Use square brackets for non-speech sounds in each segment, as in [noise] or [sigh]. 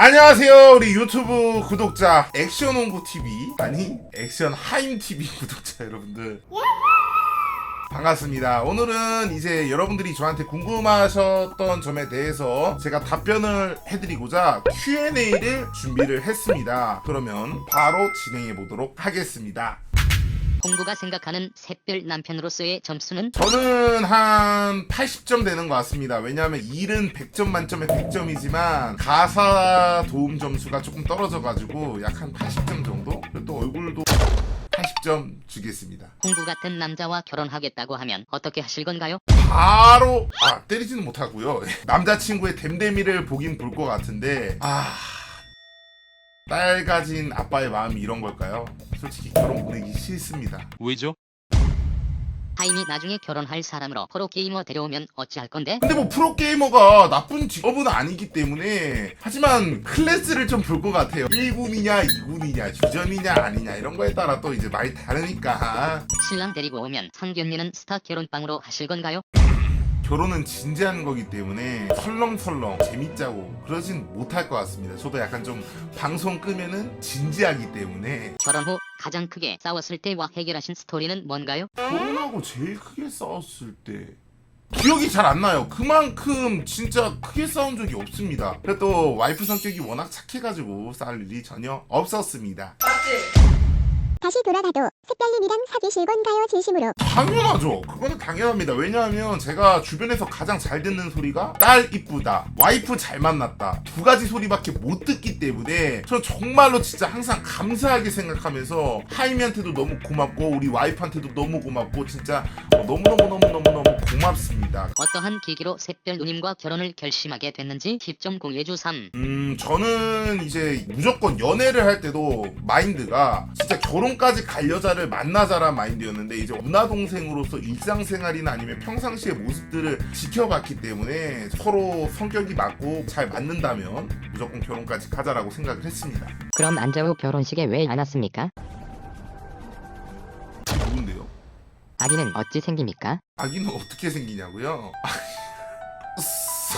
안녕하세요 우리 유튜브 구독자 액션홍구 TV 아니 액션 하임 TV [laughs] 구독자 여러분들 반갑습니다. 오늘은 이제 여러분들이 저한테 궁금하셨던 점에 대해서 제가 답변을 해드리고자 Q&A를 준비를 했습니다. 그러면 바로 진행해 보도록 하겠습니다. 홍구가 생각하는 샛별 남편으로서의 점수는 저는 한 80점 되는 것 같습니다. 왜냐하면 일은 100점 만점에 100점이지만 가사 도움 점수가 조금 떨어져가지고 약 한 80점 정도? 그리고 또 얼굴도 80점 주겠습니다. 홍구 같은 남자와 결혼하겠다고 하면 어떻게 하실 건가요? 바로 아 때리지는 못하고요. [laughs] 남자친구의 댐데미를 보긴 볼 것 같은데 아. 딸 가진 아빠의 마음이 이런 걸까요? 솔직히 결혼 보내기 싫습니다. 왜죠? 하임이 나중에 결혼할 사람으로 프로게이머 데려오면 어찌할 건데? 근데 뭐 프로게이머가 나쁜 직업은 아니기 때문에 하지만 클래스를 좀 볼 것 같아요 1군이냐 2군이냐 주전이냐 아니냐 이런 거에 따라 또 이제 많이 다르니까 신랑 데리고 오면 상견례는 스타 결혼빵으로 하실 건가요? 결혼은 진지한 거기 때문에 설렁설렁 재밌자고 그러진 못할 것 같습니다 저도 약간 좀 방송 끄면은 진지하기 때문에 결혼 후 가장 크게 싸웠을 때와 해결하신 스토리는 뭔가요? 결혼하고 제일 크게 싸웠을 때 기억이 잘 안 나요. 그만큼 진짜 크게 싸운 적이 없습니다. 그래도 또 와이프 성격이 워낙 착해가지고 싸울 일이 전혀 없었습니다. 다시 돌아가도 색달님이랑 사귀실 건가요 진심으로 당연하죠. 그거는 당연합니다. 왜냐하면 제가 주변에서 가장 잘 듣는 소리가 딸 이쁘다, 와이프 잘 만났다 두 가지 소리밖에 못 듣기 때문에 저 정말로 진짜 항상 감사하게 생각하면서 하임이한테도 너무 고맙고 우리 와이프한테도 너무 고맙고 진짜 너무 너무 너무 너무 너무 고맙습니다. 어떠한 계기로 샛별 누님과 결혼을 결심하게 됐는지 팁 좀 공유해주 삼. 음, 저는 이제 무조건 연애를 할 때도 마인드가 진짜 결혼까지 갈 여자를 만나자란 마인드였는데 이제 누나 동생으로서 일상생활이나 아니면 평상시의 모습들을 지켜봤기 때문에 서로 성격이 맞고 잘 맞는다면 무조건 결혼까지 가자라고 생각을 했습니다. 그럼 안재우 결혼식에 왜 안 왔습니까? 아기는 어찌 생깁니까? 아기는 어떻게 생기냐고요?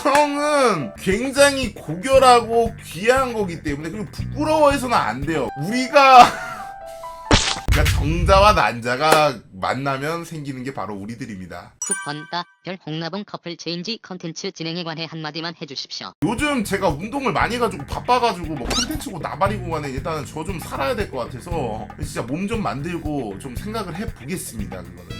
성은 굉장히 고결하고 귀한 거기 때문에 그리고 부끄러워해서는 안 돼요. 우리가 그러니까 정자와 난자가 만나면 생기는 게 바로 우리들입니다. 쿠폰 따별 홍나봉 커플 체인지 컨텐츠 진행에 관해 한마디만 해주십시오. 요즘 제가 운동을 많이 해가지고 바빠가지고 뭐 콘텐츠고 나발이고 간에 일단은 저 좀 살아야 될 것 같아서 진짜 몸 좀 만들고 좀 생각을 해보겠습니다. 그거는.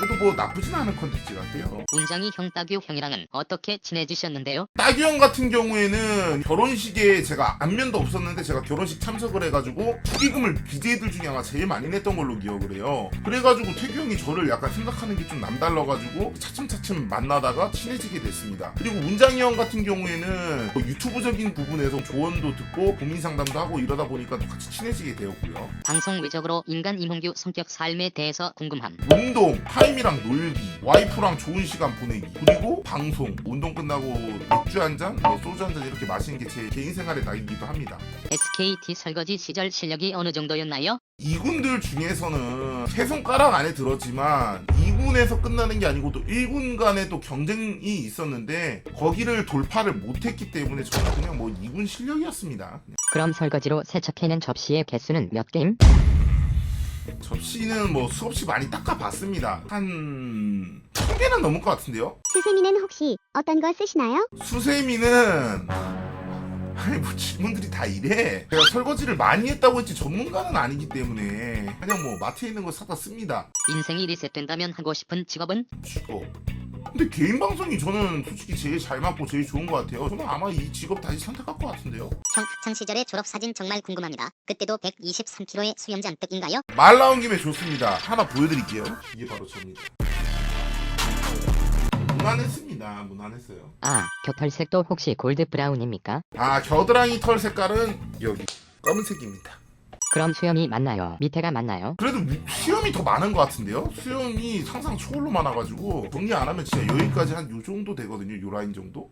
어, 그래도 뭐 나쁘진 않은 콘텐츠 같아요. 운장이 형 따규 형이랑은 어떻게 친해지셨는데요? 따규 형 같은 경우에는 결혼식에 제가 안면도 없었는데 제가 결혼식 참석을 해가지고 축의금을 BJ들 중에 아마 제일 많이 냈던 걸로 기억을 해요. 그래가지고 태규 형이 저를 약간 생각하는 게 좀 남달라가지고 차츰차츰 만나다가 친해지게 됐습니다. 그리고 운장이 형 같은 경우에는 뭐 유튜브적인 부분에서 조언도 듣고 고민 상담도 하고 이러다 보니까 또 같이 친해지게 되었고요. 방송 외적으로 인간 이몽규 성격 삶에 대해서 궁금함. 운동, 타임이랑 놀기, 와이프랑 좋은 시간 보내기, 그리고 방송, 운동 끝나고 맥주 한 잔, 뭐 소주 한 잔 이렇게 마시는 게 제 개인 생활의 낙이기도 합니다. SKT 설거지 시절 실력이 어느 정도였나요? 이군들 중에서는 세 손가락 안에 들었지만 2군에서 끝나는 게 아니고 또 1군 간에 또 경쟁이 있었는데 거기를 돌파를 못했기 때문에 저는 그냥 뭐 2군 실력이었습니다. 그럼 설거지로 세척해낸 접시의 개수는 몇 개임? 접시는 뭐 수없이 많이 닦아봤습니다. 한 10개는 넘을 것 같은데요? 스세미는 혹시 어떤 거 쓰시나요? 수세미는 아니 뭐 질문들이 다 이래 제가 설거지를 많이 했다고 했지 전문가는 아니기 때문에 그냥 뭐 마트에 있는 거 사다 씁니다 인생이 리셋된다면 하고 싶은 직업은? 직업 근데 개인 방송이 저는 솔직히 제일 잘 맞고 제일 좋은 것 같아요. 저는 아마 이 직업 다시 선택할 것 같은데요. 형 학창 시절의 졸업 사진 정말 궁금합니다. 그때도 123kg의 수염 잔뜩인가요? 말 나온 김에 좋습니다. 하나 보여드릴게요. 이게 바로 접니다. 무난했습니다. 무난했어요. 아, 곁털색도 혹시 골드 브라운입니까? 아 겨드랑이 털 색깔은 여기 검은색입니다 그럼 수염이 맞나요? 밑에가 맞나요? 그래도 미- 수염이 더 많은 것 같은데요? 수염이 상상 초월로 많아가지고 정리 안 하면 진짜 여기까지 한 요 정도 되거든요. 요 라인 정도?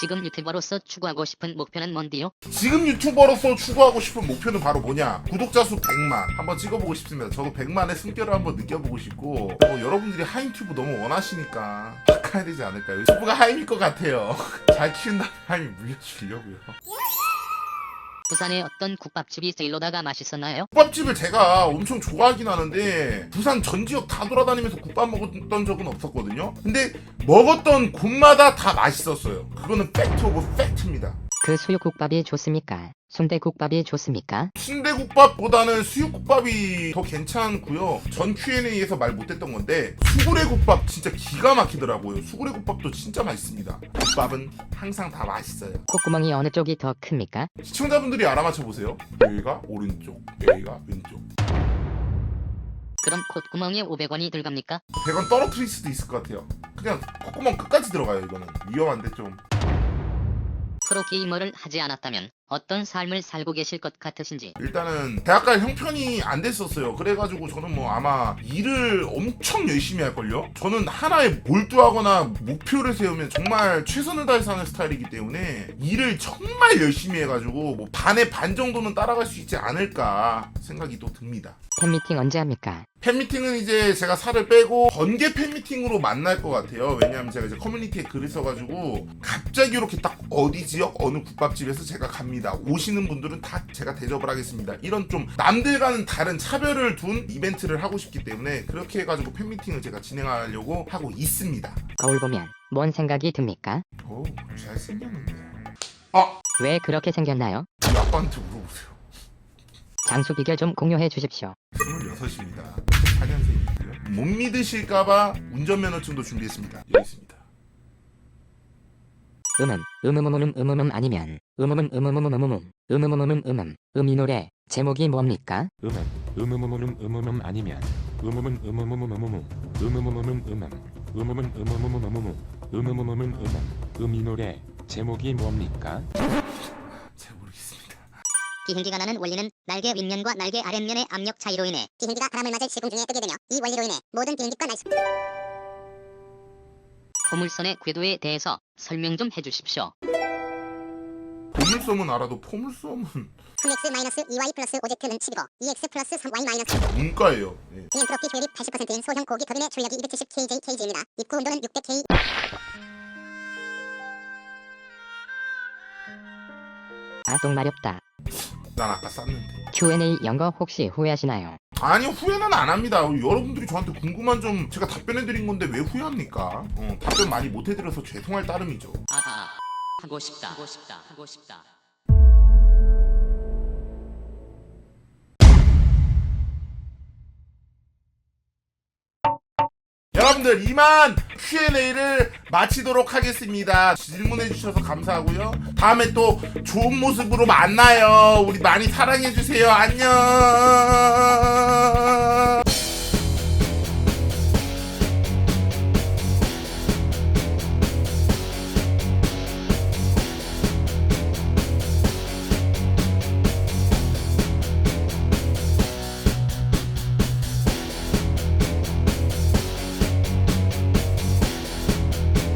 지금 유튜버로서 추구하고 싶은 목표는 뭔데요? 지금 유튜버로서 추구하고 싶은 목표는 바로 뭐냐? 구독자 수 100만 한번 찍어보고 싶습니다. 저도 100만의 숨결을 한번 느껴보고 싶고 뭐 여러분들이 하임튜브 너무 원하시니까 바꿔야 되지 않을까요? 유튜브가 하임일 것 같아요. [laughs] 잘 키운다면 하임이 물려주려고요. 부산의 어떤 국밥집이 세일로다가 맛있었나요? 국밥집을 제가 엄청 좋아하긴 하는데 부산 전 지역 다 돌아다니면서 국밥 먹었던 적은 없었거든요. 근데 먹었던 곳마다 다 맛있었어요. 그거는 팩트 오브 팩트입니다. 그 수육국밥이 좋습니까? 순대국밥이 좋습니까? 순대국밥보다는 수육국밥이 더 괜찮고요. 전 Q&A에서 말 못했던 건데 수구레국밥 진짜 기가 막히더라고요. 수구레국밥도 진짜 맛있습니다. 국밥은 항상 다 맛있어요. 콧구멍이 어느 쪽이 더 큽니까? 시청자분들이 알아맞혀 보세요. 여기가 오른쪽, 여기가 왼쪽. 그럼 콧구멍에 500원이 들어갑니까? 100원 떨어뜨릴 수도 있을 것 같아요. 그냥 콧구멍 끝까지 들어가요. 이거는 위험한데 좀. 프로게이머를 하지 않았다면 어떤 삶을 살고 계실 것 같으신지 일단은 대학가 형편이 안 됐었어요. 그래가지고 저는 뭐 아마 일을 엄청 열심히 할걸요? 저는 하나에 몰두하거나 목표를 세우면 정말 최선을 다해서 하는 스타일이기 때문에 일을 정말 열심히 해가지고 뭐 반에 반 정도는 따라갈 수 있지 않을까 생각이 또 듭니다. 팬미팅 언제 합니까? 팬미팅은 이제 제가 살을 빼고 번개 팬미팅으로 만날 것 같아요. 왜냐하면 제가 이제 커뮤니티에 글을 써가지고 갑자기 이렇게 딱 어디 지역 어느 국밥집에서 제가 갑니다. 오시는 분들은 다 제가 대접을 하겠습니다. 이런 좀 남들과는 다른 차별을 둔 이벤트를 하고 싶기 때문에 그렇게 해가지고 팬미팅을 제가 진행하려고 하고 있습니다. 거울 보면 뭔 생각이 듭니까? 오, 잘생겼는데. 아, 왜 그렇게 생겼나요? 아빠한테 물어보세요. 장수 비결 좀 공유해 주십시오. 26입니다. 4년생이고요. 못 믿으실까봐 운전면허증도 준비했습니다. 여기 있습니다. 음음 음음음음 음음음 아니면 음음 음 음음음 음음음 음음음음 음음 음이 노래. 제목이 뭡니까? 음음. 음음음음 음음음 아니면. 음음은 음음음음 음음음 음음음음 음음. 음음은 음음음음 음음음 음음음음 음음. 음이 노래. 제목이 뭡니까? 잘 모르겠습니다. 비행기가 나는 원리는 날개 윗면과 날개 아랫면의 압력 차이로 인해 비행기가 바람을 맞을 시공 중에 뜨게 되며 이 원리로 인해 모든 비행기과 날수 포물선의 궤도에 대해서 설명 좀 해주십시오. 보물섬은 알아도 포물섬은 3x 마이너스 2y 플러스 5z는 10이고 2x 플러스 3y 마이너스 문과예요. 예. 비엔트로피 조립 80%인 소형 고기 터빈의 출력이 270 kJkg입니다. 입구 온도는 600K 아 똥 마렵다. 난 아까 쌌는데. Q&A 연거 혹시 후회하시나요? 아니 후회는 안 합니다. 여러분들이 저한테 궁금한 점 제가 답변해 드린 건데 왜 후회합니까? 어, 답변 많이 못 해드려서 죄송할 따름이죠. 아, 아, 하고 싶다, 하고 싶다, 하고 싶다. 여러분들 이만 Q&A를 마치도록 하겠습니다. 질문해 주셔서 감사하고요. 다음에 또 좋은 모습으로 만나요. 우리 많이 사랑해 주세요. 안녕.